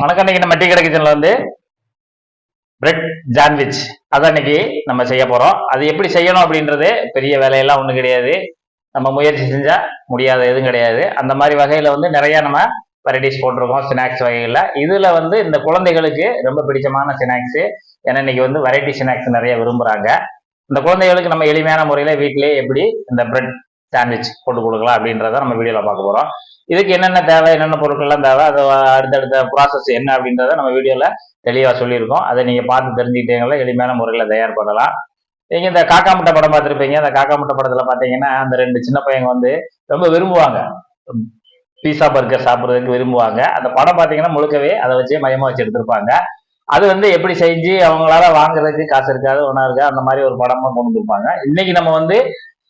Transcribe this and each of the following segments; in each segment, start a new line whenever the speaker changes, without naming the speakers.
வணக்கம் இன்னைக்கு நம்ம டீ கடை கிச்சன்ல வந்து பிரெட் சாண்ட்விச் அதான் இன்னைக்கு நம்ம செய்ய போறோம். அது எப்படி செய்யணும் அப்படின்றது பெரிய வேலையெல்லாம் ஒண்ணும் கிடையாது. நம்ம முயற்சி செஞ்சா முடியாத எதுவும் கிடையாது. அந்த மாதிரி வகையில வந்து நிறைய நம்ம வெரைட்டிஸ் போட்டிருக்கோம் ஸ்நாக்ஸ் வகைகள்ல. இதுல வந்து இந்த குழந்தைகளுக்கு ரொம்ப பிடிச்சமான ஸ்நாக்ஸ் ஏன்னா இன்னைக்கு வந்து வெரைட்டி ஸ்நாக்ஸ் நிறைய விரும்புறாங்க. இந்த குழந்தைகளுக்கு நம்ம எளிமையான முறையில வீட்டிலேயே எப்படி இந்த பிரெட் சாண்ட்விச் போட்டு கொடுக்கலாம் அப்படின்றத நம்ம வீடியோல பார்க்க போறோம். இதுக்கு என்னென்ன தேவை என்னென்ன பொருட்கள்லாம் தேவை அது அடுத்தடுத்த ப்ராசஸ் என்ன அப்படின்றத நம்ம வீடியோவில் தெளிவாக சொல்லியிருக்கோம். அதை நீங்கள் பார்த்து தெரிஞ்சுக்கிட்டீங்களா எளிமையான முறையில் தயார் பண்ணலாம் நீங்கள் இந்த காக்கா முட்டை படம் பார்த்துருப்பீங்க. அந்த காக்கா முட்டை படத்தில் பார்த்தீங்கன்னா அந்த ரெண்டு சின்ன பையங்க வந்து ரொம்ப விரும்புவாங்க. பீஸா பர்கர் சாப்பிட்றதுக்கு விரும்புவாங்க. அந்த படம் பார்த்தீங்கன்னா முழுக்கவே அதை வச்சு மையமாக வச்சு எடுத்திருப்பாங்க. அது வந்து எப்படி செஞ்சு அவங்களால வாங்குறதுக்கு காசு இருக்காது ஒன்றா இருக்காது அந்த மாதிரி ஒரு படமாக கொண்டு கொடுப்பாங்க இன்னைக்கு நம்ம வந்து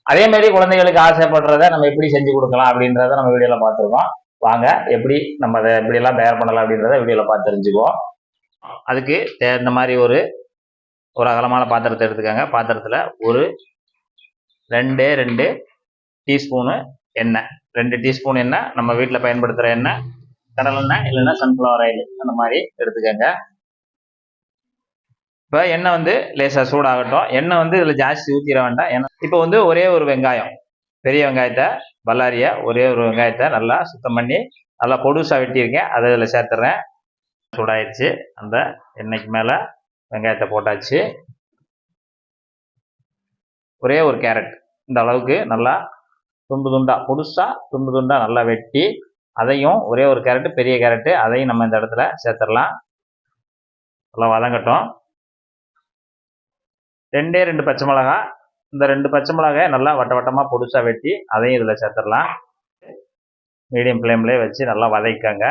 அதே மாதிரி குழந்தைகளுக்கு ஆசைப்படுறத நம்ம எப்படி செஞ்சு கொடுக்கலாம் அப்படின்றத நம்ம வீடியோல பார்த்துருக்கோம். வாங்க எப்படி நம்ம அதை எப்படியெல்லாம் தயார் பண்ணலாம் அப்படின்றத வீடியோல பார்த்து தெரிஞ்சுக்குவோம். அதுக்கு இந்த மாதிரி ஒரு ஒரு அகலமான பாத்திரத்தை எடுத்துக்கோங்க. பாத்திரத்தில் ஒரு ரெண்டு ரெண்டு டீஸ்பூனு எண்ணெய். ரெண்டு டீஸ்பூன் எண்ணெய் நம்ம வீட்டில் பயன்படுத்துகிற எண்ணெய் கடலெண்ணெய் இல்லைன்னா சன்ஃப்ளவர் ஆயில் அந்த மாதிரி எடுத்துக்கோங்க. இப்போ எண்ணெய் வந்து லேசாக சூடாகட்டும். எண்ணெய் வந்து இதில் ஜாஸ்தி ஊற்றிட வேண்டாம். ஏன்னா இப்போ வந்து ஒரே ஒரு வெங்காயம். பெரிய வெங்காயத்தை பல்லாரியை ஒரே ஒரு வெங்காயத்தை நல்லா சுத்தம் பண்ணி நல்லா பொடுசாக வெட்டியிருக்கேன். அதை இதில் சேர்த்துறேன். சூடாயிடுச்சு. அந்த எண்ணெய்க்கு மேலே வெங்காயத்தை போட்டாச்சு. ஒரே ஒரு கேரட். இந்த அளவுக்கு நல்லா துண்டு துண்டா பொடுசாக துண்டு துண்டா நல்லா வெட்டி அதையும் ஒரே ஒரு கேரட்டு பெரிய கேரட்டு அதையும் நம்ம இந்த இடத்துல சேர்த்துடலாம். நல்லா வதங்கட்டும். ரெண்டே ரெண்டு பச்சை மிளகா. இந்த ரெண்டு பச்சை மிளகாய் நல்லா வட்ட வட்டமாக பொடிசாக வெட்டி அதையும் இதில் சேர்த்துடலாம். மீடியம் ஃப்ளேம்லேயே வச்சு நல்லா வதக்கிக்கோங்க.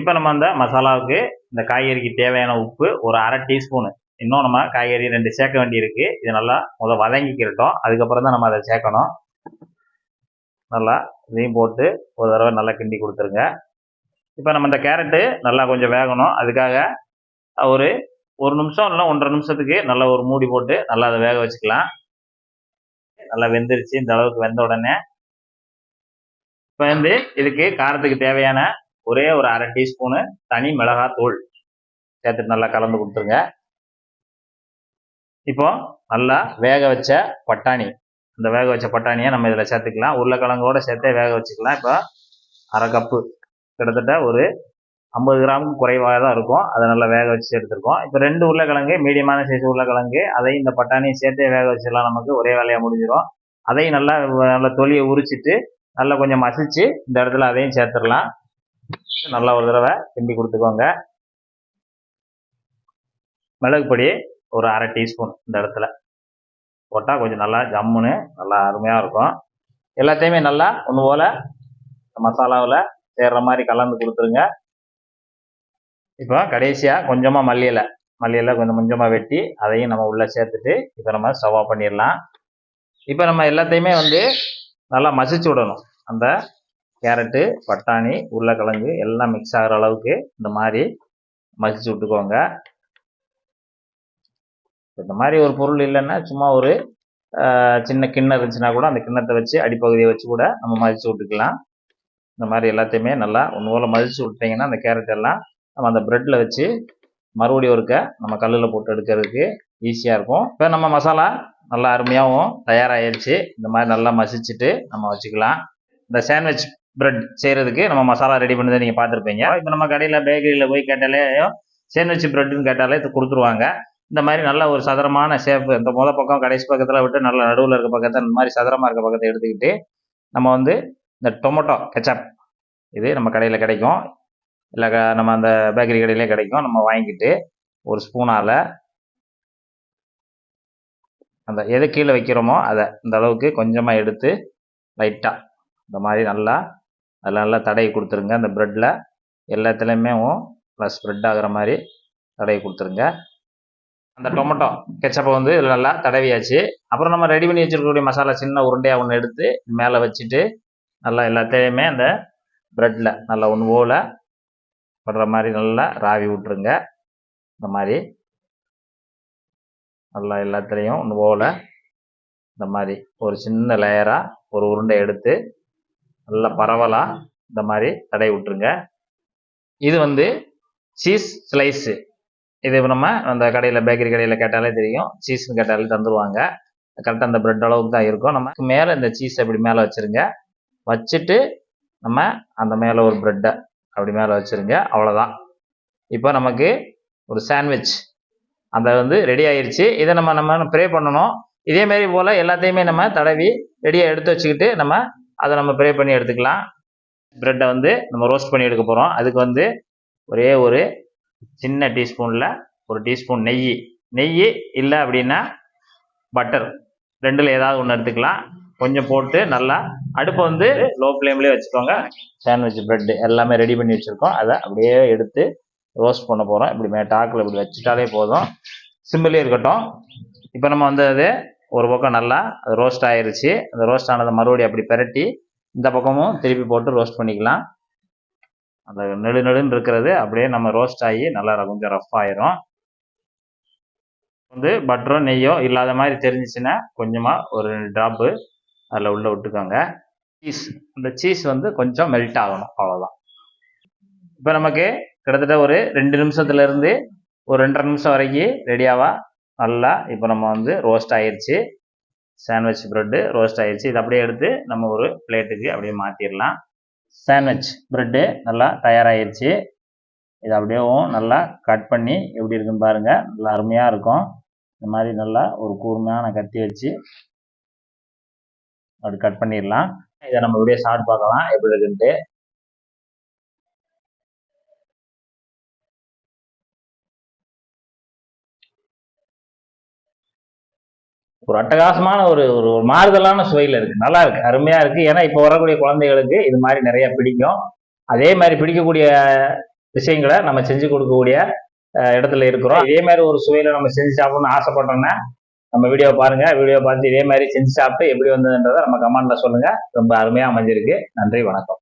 இப்போ நம்ம அந்த மசாலாவுக்கு இந்த காய்கறிக்கு தேவையான உப்பு ஒரு அரை டீஸ்பூனு. இன்னும் நம்ம காய்கறி ரெண்டு சேர்க்க வேண்டியிருக்கு. இது நல்லா முத வதங்கிக்கிறட்டும் அதுக்கப்புறம் தான் நம்ம அதை சேர்க்கணும். நல்லா இதையும் போட்டு ஒரு தடவை நல்லா கிண்டி கொடுத்துருங்க. இப்போ நம்ம இந்த கேரட்டு நல்லா கொஞ்சம் வேகணும். அதுக்காக ஒரு ஒரு நிமிஷம் இல்லை ஒன்றரை நிமிஷத்துக்கு நல்லா ஒரு மூடி போட்டு நல்லா அதை வேக வச்சுக்கலாம். நல்லா வெந்துருச்சு. இந்த அளவுக்கு வெந்த உடனே இப்போ வந்து இதுக்கு காரத்துக்கு தேவையான ஒரே ஒரு அரை டீஸ்பூனு தனி மிளகாய் தூள் சேர்த்துட்டு நல்லா கலந்து கொடுத்துருங்க. இப்போ நல்லா வேக வச்ச பட்டாணி. இந்த வேக வச்ச பட்டாணியை நம்ம இதில் சேர்த்துக்கலாம். உருளைக்கிழங்கோட சேர்த்தே வேக வச்சுக்கலாம். இப்போ அரை கப்பு கிட்டத்தட்ட ஒரு ஐம்பது கிராமுக்கு குறைவாக தான் இருக்கும். அதை நல்லா வேக வச்சு எடுத்துருக்கோம். இப்போ ரெண்டு உருளைக்கிழங்கு மீடியமான சைஸ் உருளைக்கிழங்கு அதையும் இந்த பட்டாணியும் சேர்த்தே வேக வச்சுலாம் நமக்கு ஒரே வேலையாக முடிஞ்சிடும். அதையும் நல்லா நல்லா தொலியை உரிச்சிட்டு நல்லா கொஞ்சம் மசிச்சு இந்த இடத்துல அதையும் சேர்த்துடலாம். நல்லா ஒரு தடவை கிண்டி கொடுத்துக்கோங்க. மிளகு பொடி ஒரு அரை டீஸ்பூன் இந்த இடத்துல. போட்டால் கொஞ்சம் நல்லா ஜம்முன்னு நல்லா அருமையாக இருக்கும். எல்லாத்தையுமே நல்லா ஒன்று போல் மசாலாவில் சேர்ற மாதிரி கலந்து கொடுத்துருங்க. இப்போ கடைசியாக கொஞ்சமாக மல்லியலை மல்லியெல்லாம் கொஞ்சம் கொஞ்சமாக வெட்டி அதையும் நம்ம உள்ளே சேர்த்துட்டு இப்போ நம்ம ஸ்டவ்வாக பண்ணிடலாம். இப்போ நம்ம எல்லாத்தையுமே வந்து நல்லா மசிச்சு விடணும். அந்த கேரட்டு பட்டாணி உருளைக்கிழங்கு எல்லாம் மிக்ஸ் ஆகிற அளவுக்கு இந்த மாதிரி மசிச்சு விட்டுக்கோங்க. இந்த மாதிரி ஒரு பொருள் இல்லைன்னா சும்மா ஒரு சின்ன கிண்ணம் இருந்துச்சுன்னா கூட அந்த கிண்ணத்தை வச்சு அடிப்பகுதியை வச்சு கூட நம்ம மதிச்சு விட்டுக்கலாம். இந்த மாதிரி எல்லாத்தையுமே நல்லா ஒன்று போல் மதிச்சு விட்டிங்கன்னா அந்த கேரட் எல்லாம் நம்ம அந்த ப்ரெட்டில் வச்சு மறுபடியும் ஒருக்க நம்ம கல்லில் போட்டு எடுக்கிறதுக்கு ஈஸியாக இருக்கும். இப்போ நம்ம மசாலா நல்லா அருமையாகவும் தயாராகிருச்சு இந்த மாதிரி நல்லா மசிச்சுட்டு நம்ம வச்சுக்கலாம். இந்த சாண்ட்விச் பிரெட் செய்கிறதுக்கு நம்ம மசாலா ரெடி பண்ணதை நீங்கள் பார்த்துருப்பீங்க. இப்போ நம்ம கடையில் பேக்கரியில் போய் கேட்டாலே சாண்ட்விச் பிரெட்னு கேட்டாலே இது கொடுத்துருவாங்க. இந்த மாதிரி நல்ல ஒரு சதுரமான ஷேப் இந்த முத பக்கம் கடைசி பக்கத்தில் விட்டு நல்ல நடுவில் இருக்க பக்கத்தை இந்த மாதிரி சதுரமாக இருக்க பக்கத்தை எடுத்துக்கிட்டு நம்ம வந்து இந்த டொமேட்டோ கெச்சப் இது நம்ம கடையில் கிடைக்கும். இல்லை க- நம்ம அந்த பேக்கரி கடையிலே கிடைக்கும். நம்ம வாங்கிட்டு ஒரு ஸ்பூனால் அந்த எது கீழே வைக்கிறோமோ அதை இந்த அளவுக்கு கொஞ்சமாக எடுத்து லைட்டாக இந்த மாதிரி நல்லா அதில் நல்லா தடவி கொடுத்துருங்க. அந்த ப்ரெட்டில் எல்லாத்துலேயுமே நல்லா ஸ்ப்ரெட் ஆகுற மாதிரி தடவி கொடுத்துருங்க. அந்த டொமேட்டோ கெச்சப்பை வந்து இதில் நல்லா தடவியாச்சு. அப்புறம் நம்ம ரெடி பண்ணி வச்சிருக்கக்கூடிய மசாலா சின்ன உருண்டையாக ஒன்று எடுத்து மேலே வச்சுட்டு நல்லா எல்லாத்தையுமே அந்த ப்ரெட்டில் நல்லா ஒன்று போல் படுற மாதிரி நல்லா ராவி விட்ருங்க இந்த மாதிரி. நல்லா எல்லாத்துலேயும் ஒன்று போல் இந்த மாதிரி ஒரு சின்ன லேயராக ஒரு உருண்டை எடுத்து நல்லா பரவலாக இந்த மாதிரி தடை விட்ருங்க இது வந்து சீஸ் ஸ்லைஸு இது நம்ம அந்த கடையில் பேக்கரி கடையில் கேட்டாலே தெரியும். சீஸ்னு கேட்டாலே தந்துடுவாங்க கரெக்டாக அந்த பிரெட் அளவுக்கு தான் இருக்கும். நம்ம மேலே இந்த சீஸ் அப்படி மேலே வச்சுருங்க. வச்சுட்டு நம்ம அந்த மேலே ஒரு ப்ரெட்டை அப்படி மேலே வச்சுருங்க. அவ்வளோதான் இப்போ நமக்கு ஒரு சாண்ட்விச் அந்த வந்து ரெடி ஆயிடுச்சு இதை நம்ம நம்ம ப்ரே பண்ணணும். இதேமாரி போல் எல்லாத்தையுமே நம்ம தடவி ரெடியாக எடுத்து வச்சுக்கிட்டு நம்ம அதை நம்ம ப்ரே பண்ணி எடுத்துக்கலாம். ப்ரெட்டை வந்து நம்ம ரோஸ்ட் பண்ணி எடுக்க போகிறோம் அதுக்கு வந்து ஒரே ஒரு சின்ன டீஸ்பூனில் ஒரு டீஸ்பூன் நெய். நெய் இல்லை அப்படின்னா பட்டர் ரெண்டில் ஏதாவது ஒன்று எடுத்துக்கலாம். கொஞ்சம் போட்டு நல்லா அடுப்பை வந்து லோ ஃப்ளேம்லேயே வச்சுக்கோங்க. சாண்ட்விச் ப்ரெட் எல்லாமே ரெடி பண்ணி வச்சுருக்கோம். அதை அப்படியே எடுத்து ரோஸ்ட் பண்ண போகிறோம் இப்படி மே டாக்கில் இப்படி வச்சுட்டாலே போதும். சிம்பிளே இருக்கட்டும். இப்போ நம்ம வந்து அது ஒரு பக்கம் நல்லா அது ரோஸ்ட் ஆயிருச்சு. அந்த ரோஸ்ட் ஆனதை மறுபடியும் அப்படி பெரட்டி இந்த பக்கமும் திருப்பி போட்டு ரோஸ்ட் பண்ணிக்கலாம். அந்த நெடு நெடுன்னு இருக்கிறது அப்படியே நம்ம ரோஸ்ட் ஆகி நல்லா கொஞ்சம் ரஃப் ஆயிரும். வந்து பட்டரோ நெய்யோ இல்லாத மாதிரி தெரிஞ்சிச்சுன்னா கொஞ்சமாக ஒரு ட்ராப்பு அதில் உள்ள விட்டுக்கோங்க. சீஸ் அந்த சீஸ் வந்து கொஞ்சம் மெல்ட் ஆகணும். அவ்வளோதான் இப்போ நமக்கு கிட்டத்தட்ட ஒரு ரெண்டு நிமிஷத்துலேருந்து ஒரு ரெண்டரை நிமிஷம் வரைக்கும் ரெடியாவா நல்லா இப்போ நம்ம வந்து ரோஸ்ட் ஆயிடுச்சு சாண்ட்விச் ப்ரெட்டு ரோஸ்ட் ஆயிடுச்சு இது அப்படியே எடுத்து நம்ம ஒரு பிளேட்டுக்கு அப்படியே மாற்றிடலாம் சாண்ட்விச் ப்ரெட்டு நல்லா தயாராகிருச்சு இது அப்படியேவும் நல்லா கட் பண்ணி எப்படி இருக்குன்னு பாருங்கள் நல்லா அருமையாக இருக்கும். இந்த மாதிரி நல்லா ஒரு கூர்மையான கத்தி வச்சு அப்படி கட் பண்ணிடலாம் இதை நம்ம இப்படியே ஷார்ட் பார்க்கலாம். எப்படி இருக்குன்ட்டு. ஒரு அட்டகாசமான ஒரு ஒரு ஒரு மாறுதலான சுவையில் இருக்கு. நல்லா இருக்கு. அருமையா இருக்கு. ஏன்னா இப்போ வரக்கூடிய குழந்தைகளுக்கு இது மாதிரி நிறைய பிடிக்கும். அதே மாதிரி பிடிக்கக்கூடிய விஷயங்களை நம்ம செஞ்சு கொடுக்கக்கூடிய இடத்துல இருக்கிறோம். இதே மாதிரி ஒரு சுவையில நம்ம செஞ்சு சாப்பிடணும்னு ஆசைப்பட்டோம்னா நம்ம வீடியோ பாருங்க. வீடியோ பார்த்து இதே மாதிரி செஞ்சு சாப்பிட்டு எப்படி வந்ததுன்றதை நம்ம கமெண்ட்ல சொல்லுங்க. ரொம்ப அருமையா அமைஞ்சிருக்கு. நன்றி வணக்கம்.